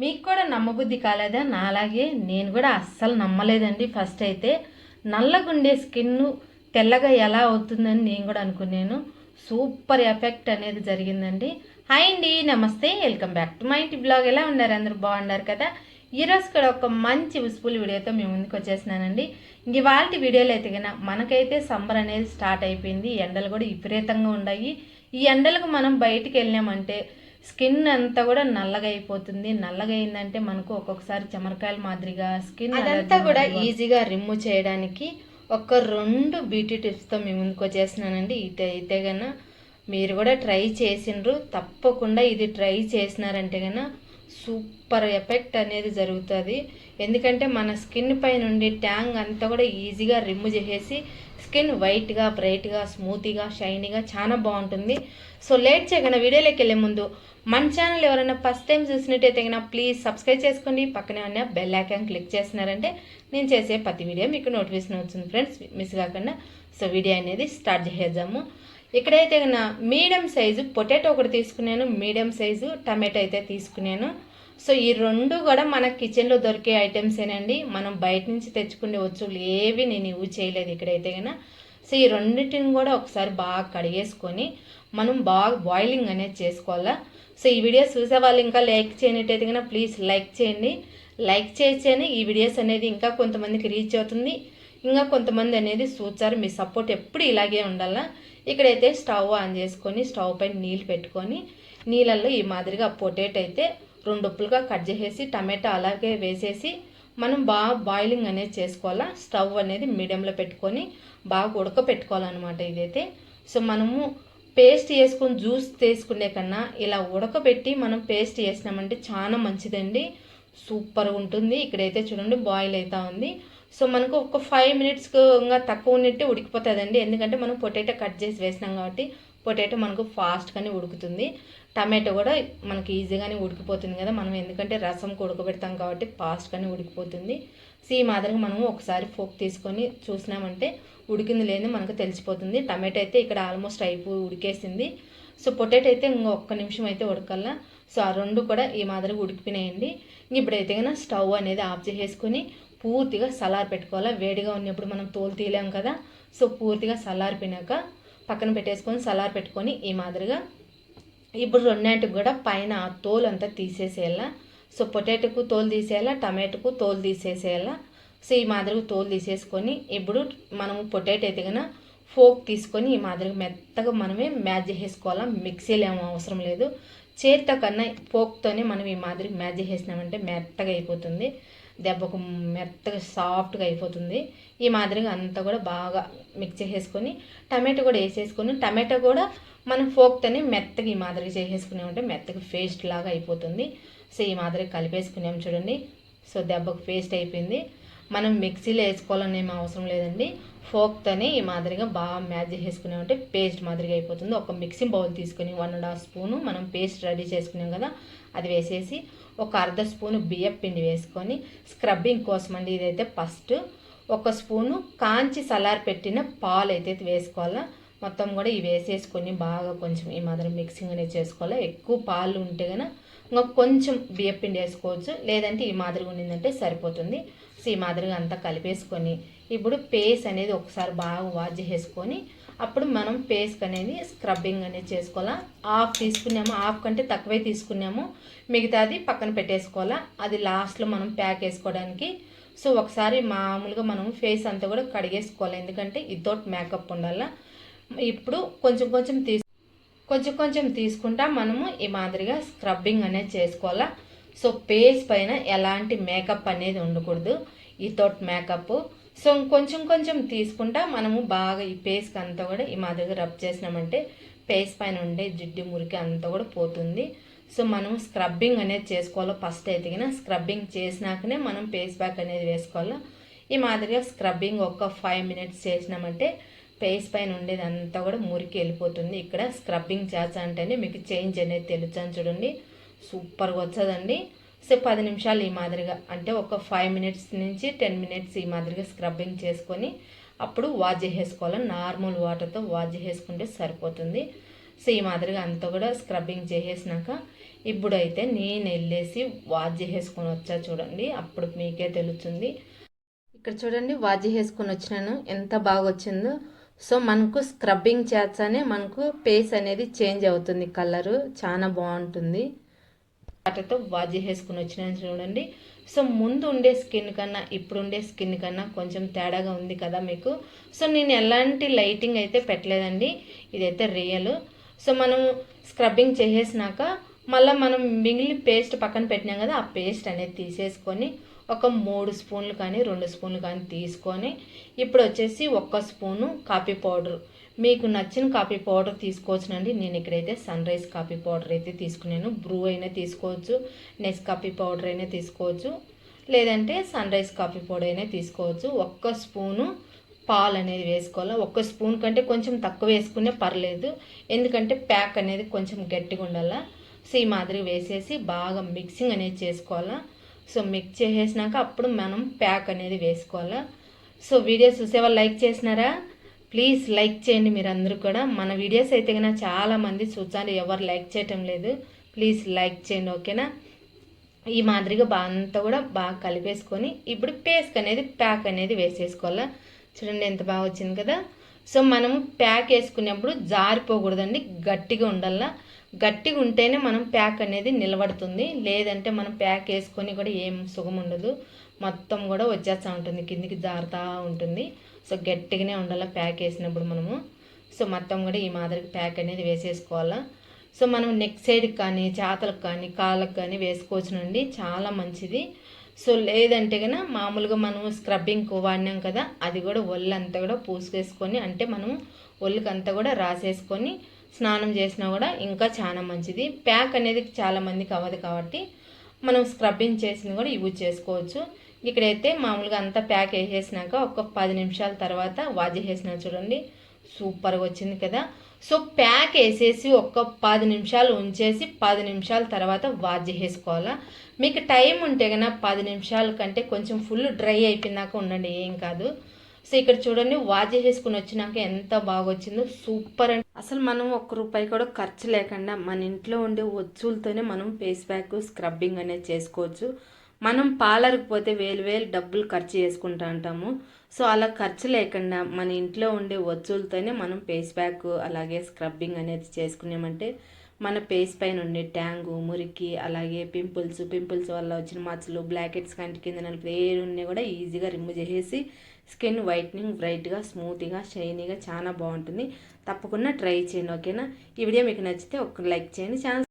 మీకు కూడా నమ్మబుద్ధి కాలేదా? నాలాగే నేను కూడా అస్సలు నమ్మలేదండి. ఫస్ట్ అయితే నల్లగుండే స్కిన్ తెల్లగా ఎలా అవుతుందని నేను కూడా అనుకున్నాను. సూపర్ ఎఫెక్ట్ అనేది జరిగిందండి. హాయ్ అండి నమస్తే వెల్కమ్ బ్యాక్ టు మై ఇంటి బ్లాగ్. ఎలా ఉన్నారు? అందరూ బాగున్నారు కదా? ఈరోజు కూడా ఒక మంచి యూస్ఫుల్ వీడియోతో మేము ముందుకు వచ్చేసినానండి ఇంక ఇవాళ వీడియోలో అయితే కన్నా మనకైతే సమ్మర్ అనేది స్టార్ట్ అయిపోయింది. ఎండలు కూడా విపరీతంగా ఉన్నాయి. ఈ ఎండలకు మనం బయటికి వెళ్ళామంటే స్కిన్ అంతా కూడా నల్లగా అయిపోతుంది. నల్లగా అయిందంటే మనకు ఒక్కొక్కసారి చెమరకాయల మాదిరిగా స్కిన్ అదంతా కూడా ఈజీగా రిమూవ్ చేయడానికి ఒక రెండు బ్యూటీ టిప్స్తో మేము ముందుకు వచ్చేసినానండి అయితే కన్నా మీరు కూడా ట్రై చేసిండ్రు. తప్పకుండా ఇది ట్రై చేసినారంటే కన్నా సూపర్ ఎఫెక్ట్ అనేది జరుగుతుంది. ఎందుకంటే మన స్కిన్ పై నుండి ట్యాంగ్ అంతా కూడా ఈజీగా రిమూవ్ చేసేసి స్కిన్ వైట్గా బ్రైట్గా స్మూత్గా షైనీగా చాలా బాగుంటుంది. సో లేట్ చేయకుండా వీడియోలోకి వెళ్ళే ముందు మన ఛానల్ ఎవరైనా ఫస్ట్ టైం చూసినట్టయితే కనుక ప్లీజ్ సబ్స్క్రైబ్ చేసుకోండి. పక్కనే ఉన్న బెల్ ఐకాన్ క్లిక్ చేస్తున్నారంటే నేను చేసే ప్రతి వీడియో మీకు నోటిఫికేషన్ వచ్చింది ఫ్రెండ్స్. మిస్ కాకుండా సో వీడియో అనేది స్టార్ట్ చేసేద్దాము. ఇక్కడైతే కన్నా మీడియం సైజు పొటాటో ఒకటి తీసుకున్నాను. మీడియం సైజు టమాటో అయితే తీసుకున్నాను. సో ఈ రెండు కూడా మన కిచెన్లో దొరికే ఐటమ్సేనండి మనం బయట నుంచి తెచ్చుకునే వచ్చులు ఏవి నేను యూజ్ చేయలేదు ఇక్కడైతే కన్నా సో ఈ రెండింటిని కూడా ఒకసారి బాగా కడిగేసుకొని మనం బాగా బాయిలింగ్ అనేది చేసుకోవాలా. సో ఈ వీడియోస్ చూసే వాళ్ళు ఇంకా లైక్ చేయనట్టయితే కన్నా ప్లీజ్ లైక్ చేయండి. లైక్ చేస్తేనే ఈ వీడియోస్ అనేది ఇంకా కొంతమందికి రీచ్ అవుతుంది. ఇంకా కొంతమంది అనేది చూచారు మీ సపోర్ట్ ఎప్పుడు ఇలాగే ఉండాలా. ఇక్కడైతే స్టవ్ ఆన్ చేసుకొని స్టవ్ పైన నీళ్ళు పెట్టుకొని నీళ్ళల్లో ఈ మాదిరిగా పొటాటో అయితే రెండు ఉప్పులుగా కట్ చేసేసి టమాటా అలాగే వేసేసి మనం బాగా బాయిలింగ్ అనేది చేసుకోవాలా. స్టవ్ అనేది మీడియంలో పెట్టుకొని బాగా ఉడకపెట్టుకోవాలన్నమాట ఇదైతే. సో మనము పేస్ట్ చేసుకొని జ్యూస్ తీసుకునే కన్నా ఇలా ఉడకబెట్టి మనం పేస్ట్ చేసినామంటే చాలా మంచిదండి. సూపర్ ఉంటుంది. ఇక్కడైతే చూడండి బాయిల్ అవుతా ఉంది. సో మనకు ఒక ఫైవ్ మినిట్స్గా ఇంకా తక్కువ ఉన్నట్టే ఉడికిపోతుందండి. ఎందుకంటే మనం పొటాటో కట్ చేసి వేసినాం కాబట్టి పొటాటో మనకు ఫాస్ట్గానే ఉడుకుతుంది. టమాటో కూడా మనకి ఈజీగానే ఉడికిపోతుంది కదా. మనం ఎందుకంటే రసం ఉడకబెడతాం కాబట్టి ఫాస్ట్గానే ఉడికిపోతుంది. సో ఈ మాదిరిగా మనము ఒకసారి ఫోక్ తీసుకొని చూసినామంటే ఉడికింది లేని మనకు తెలిసిపోతుంది. టమాటో అయితే ఇక్కడ ఆల్మోస్ట్ అయిపోయి ఉడికేసింది. సో పొటాటో అయితే ఇంకా ఒక్క నిమిషం అయితే ఉడకల్లా సో ఆ రెండు కూడా ఈ మాదిరిగా ఉడికిపోయినాయండి. ఇప్పుడైతే కన్నా స్టవ్ అనేది ఆఫ్ చేసేసుకొని పూర్తిగా సలార్ పెట్టుకోవాలా. వేడిగా ఉన్నప్పుడు మనం తోలు తీయలేం కదా. సో పూర్తిగా సలారిపోయినాక పక్కన పెట్టేసుకొని సలార్ పెట్టుకొని ఈ మాదిరిగా. ఇప్పుడు రెండింటికి కూడా పైన ఆ తోలు అంతా తీసేసేయాల? సో పొటాటోకు తోలు తీసేయాలా? టమాటోకు తోలు తీసేసేయాలా? సో ఈ మాదిరిగా తోలు తీసేసుకొని ఇప్పుడు మనము పొటాటో అయితే కన్నా ఫోక్ తీసుకొని ఈ మాదిరిగా మెత్తగా మనమే మ్యాచ్ చేసేసుకోవాలా? మిక్సీలు ఏమో అవసరం లేదు. చేతితో కన్నా ఫోక్తోనే మనం ఈ మాదిరి మ్యాచ్ చేసినామంటే మెత్తగా అయిపోతుంది. దెబ్బకు మెత్తగా సాఫ్ట్గా అయిపోతుంది. ఈ మాదిరిగా అంతా కూడా బాగా మిక్స్ చేసేసుకొని టమాటో కూడా వేసేసుకొని టమాటో కూడా మనం ఫోక్తోనే మెత్తగా ఈ మాదిరిగా చేసేసుకున్నామంటే మెత్తగా పేస్ట్ లాగా అయిపోతుంది. సో ఈ మాదిరిగా కలిపేసుకున్నాం చూడండి. సో దెబ్బకు పేస్ట్ అయిపోయింది. మనం మిక్సీలో వేసుకోవాలని ఏం అవసరం లేదండి. ఫోక్తోనే ఈ మాదిరిగా బాగా మ్యాచ్ చేసేసుకున్నామంటే పేస్ట్ మాదిరిగా అయిపోతుంది. ఒక మిక్సింగ్ బౌల్ తీసుకొని వన్ అండ్ హాఫ్ స్పూను మనం పేస్ట్ రెడీ చేసుకున్నాం కదా అది వేసేసి ఒక అర్ధ స్పూను బియ్యం పిండి వేసుకొని స్క్రబ్బింగ్ కోసం అండి ఇదైతే ఫస్ట్. ఒక స్పూను కాంచి సలార్ పెట్టిన పాలు అయితే వేసుకోవాలా మొత్తం కూడా ఇవి వేసేసుకొని బాగా కొంచెం ఈ మాదిరి మిక్సింగ్ అనేది చేసుకోవాలి. ఎక్కువ పాలు ఉంటే కనుక ఇంకా కొంచెం బియ్యం పిండి వేసుకోవచ్చు. లేదంటే ఈ మాదిరిగా ఉండిందంటే సరిపోతుంది. సో ఈ మాదిరిగా అంతా కలిపేసుకొని ఇప్పుడు పేస్ అనేది ఒకసారి బాగా వాష్ చేసుకొని అప్పుడు మనం పేస్ట్ అనేది స్క్రబ్బింగ్ అనేది చేసుకోవాలా? హాఫ్ తీసుకున్నాము. హాఫ్ కంటే తక్కువే తీసుకున్నాము. మిగతాది పక్కన పెట్టేసుకోవాలా? అది లాస్ట్లో మనం ప్యాక్ వేసుకోవడానికి. సో ఒకసారి మామూలుగా మనం ఫేస్ అంతా కూడా కడిగేసుకోవాలి. ఎందుకంటే ఇదోటి మేకప్ ఉండాలా? ఇప్పుడు కొంచెం కొంచెం తీసు కొంచెం కొంచెం తీసుకుంటా మనము ఈ మాదిరిగా స్క్రబ్బింగ్ అనేది చేసుకోవాలా. సో ఫేస్ పైన ఎలాంటి మేకప్ అనేది ఉండకూడదు. ఈ తోట్ మేకప్ సో కొంచెం కొంచెం తీసుకుంటా మనము బాగా ఈ ఫేస్కి అంతా కూడా ఈ మాదిరిగా రబ్ చేసినామంటే ఫేస్ పైన ఉండే జిడ్డు మురికి అంతా కూడా పోతుంది. సో మనం స్క్రబ్బింగ్ అనేది చేసుకోవాలో. ఫస్ట్ అయితే కన్నా స్క్రబ్బింగ్ చేసినాకనే మనం ఫేస్ ప్యాక్ అనేది వేసుకోవాలో. ఈ మాదిరిగా స్క్రబ్బింగ్ ఒక ఫైవ్ మినిట్స్ చేసినామంటే ఫేస్ పైన ఉండేది అంతా కూడా మురికి వెళ్ళిపోతుంది. ఇక్కడ స్క్రబ్బింగ్ చేసా అంటేనే మీకు చేంజ్ అనేది తెలుచాను చూడండి. సూపర్గా వచ్చదండి. సో పది నిమిషాలు ఈ మాదిరిగా. అంటే ఒక ఫైవ్ మినిట్స్ నుంచి టెన్ మినిట్స్ ఈ మాదిరిగా స్క్రబ్బింగ్ చేసుకొని అప్పుడు వాష్ చేసేసుకోవాలి నార్మల్ వాటర్తో వాష్ చేసుకుంటే సరిపోతుంది. సో ఈ మాదిరిగా అంతా కూడా స్క్రబ్బింగ్ చేసేసినాక ఇప్పుడైతే నేను వెళ్ళేసి వాష్ చేసుకొని వచ్చా చూడండి. అప్పుడు మీకే తెలుస్తుంది. ఇక్కడ చూడండి వాజీ వేసుకొని వచ్చినాను. ఎంత బాగా వచ్చిందో. సో మనకు స్క్రబ్బింగ్ చేస్తేనే మనకు పేస్ అనేది చేంజ్ అవుతుంది. కలరు చాలా బాగుంటుంది. వాటితో వాజ్ వేసుకుని వచ్చినాను చూడండి. సో ముందు ఉండే స్కిన్ కన్నా ఇప్పుడు ఉండే స్కిన్ కన్నా కొంచెం తేడాగా ఉంది కదా మీకు. సో నేను ఎలాంటి లైటింగ్ అయితే పెట్టలేదండి. ఇదైతే రియల్ సో మనం స్క్రబ్బింగ్ చేసేసినాక మళ్ళీ మనం మిగిలిన పేస్ట్ పక్కన పెట్టినాం కదా ఆ పేస్ట్ అనేది తీసేసుకొని ఒక మూడు స్పూన్లు కానీ రెండు స్పూన్లు కానీ తీసుకొని ఇప్పుడు వచ్చేసి ఒక్క స్పూను కాఫీ పౌడర్. మీకు నచ్చిన కాఫీ పౌడర్ తీసుకోవచ్చునండి. నేను ఇక్కడైతే సన్ రైజ్ కాఫీ పౌడర్ అయితే తీసుకున్నాను. బ్రూ అయినా తీసుకోవచ్చు నెస్ కాఫీ పౌడర్ అయినా తీసుకోవచ్చు లేదంటే సన్ రైజ్ కాఫీ పౌడర్ అయినా తీసుకోవచ్చు. ఒక్క స్పూను పాలు అనేది వేసుకోవాలి? ఒక్క స్పూన్ కంటే కొంచెం తక్కువ వేసుకునే పర్లేదు. ఎందుకంటే ప్యాక్ అనేది కొంచెం గట్టిగా ఉండాలా? సో ఈ మాదిరి వేసేసి బాగా మిక్సింగ్ అనేది చేసుకోవాలా. సో మిక్స్ చేసేసినాక అప్పుడు మనం ప్యాక్ అనేది వేసుకోవాలా. సో వీడియోస్ చూసేవాళ్ళు లైక్ చేసినారా? ప్లీజ్ లైక్ చేయండి మీరు అందరూ కూడా. మన వీడియోస్ అయితే కన్నా చాలామంది చూచాలి ఎవరు లైక్ చేయటం లేదు. ప్లీజ్ లైక్ చేయండి ఓకేనా? ఈ మాదిరిగా బాగా అంతా కూడా బాగా కలిపేసుకొని ఇప్పుడు పేస్ట్ అనేది ప్యాక్ అనేది వేసేసుకోవాలా. చూడండి ఎంత బాగా వచ్చింది కదా. సో మనం ప్యాక్ వేసుకునేప్పుడు జారిపోకూడదండి గట్టిగా ఉండాలా. గట్టిగా ఉంటేనే మనం ప్యాక్ అనేది నిలబడుతుంది. లేదంటే మనం ప్యాక్ వేసుకొని కూడా ఏం సుఖం ఉండదు. మొత్తం కూడా వచ్చేస్తూ ఉంటుంది. కిందికి జారుతూ ఉంటుంది. సో గట్టిగానే ఉండాలి ప్యాక్ వేసినప్పుడు మనము. సో మొత్తం కూడా ఈ మాదిరి ప్యాక్ అనేది వేసేసుకోవాలా. సో మనం నెక్ సైడ్కి కానీ చేతలకు కానీ కాళ్ళకు కానీ వేసుకోవచ్చునండి. చాలా మంచిది. సో లేదంటే కనుక మామూలుగా మనం స్క్రబ్బింగ్ వాడినాం కదా అది కూడా ఒళ్ళంతా కూడా పూసుకేసుకొని అంటే మనం ఒళ్ళుకి అంతా కూడా రాసేసుకొని స్నానం చేసినా కూడా ఇంకా చాలా మంచిది. ప్యాక్ అనేది చాలా మందికి అవ్వదు కాబట్టి మనం స్క్రబ్బింగ్ చేసింది కూడా యూజ్ చేసుకోవచ్చు. ఇక్కడైతే మామూలుగా అంతా ప్యాక్ వేసేసినాక ఒక పది నిమిషాల తర్వాత వాజ్ చేసినా చూడండి. సూపర్గా వచ్చింది కదా. సో ప్యాక్ వేసేసి ఒక పది నిమిషాలు ఉంచేసి పది నిమిషాల తర్వాత వాజ్ చేసుకోవాలా మీకు టైం ఉంటే కన్నా పది నిమిషాల కంటే కొంచెం ఫుల్ డ్రై అయిపోయినాక ఉండండి. ఏం కాదు. సో ఇక్కడ చూడండి వాజ్ చేసుకుని వచ్చినాక ఎంత బాగా వచ్చిందో సూపర్ అండి. అసలు మనం ఒక్క రూపాయి కూడా ఖర్చు లేకుండా మన ఇంట్లో ఉండే వస్తువులతోనే మనం ఫేస్ ప్యాక్ స్క్రబ్బింగ్ అనేది చేసుకోవచ్చు. మనం పార్లర్కి పోతే వేలు వేలు డబ్బులు ఖర్చు చేసుకుంటా ఉంటాము. సో అలా ఖర్చు లేకుండా మన ఇంట్లో ఉండే వస్తువులతోనే మనం ఫేస్ ప్యాక్ అలాగే స్క్రబ్బింగ్ అనేది చేసుకున్నామంటే మన ఫేస్ పైన ఉండే ట్యాంగు మురికి అలాగే పింపుల్స్ పింపుల్స్ వల్ల వచ్చిన మచ్చలు బ్లాకెట్స్ కంటి కింద నలుపు ఏడు ఉన్నాయి కూడా ఈజీగా రిమూవ్ చేసేసి స్కిన్ వైట్నింగ్ బ్రైట్గా స్మూత్గా షైనీగా చాలా బాగుంటుంది. తప్పకుండా ట్రై చేయండి ఓకేనా? ఈ వీడియో మీకు నచ్చితే ఒక లైక్ చేయండి ఛానల్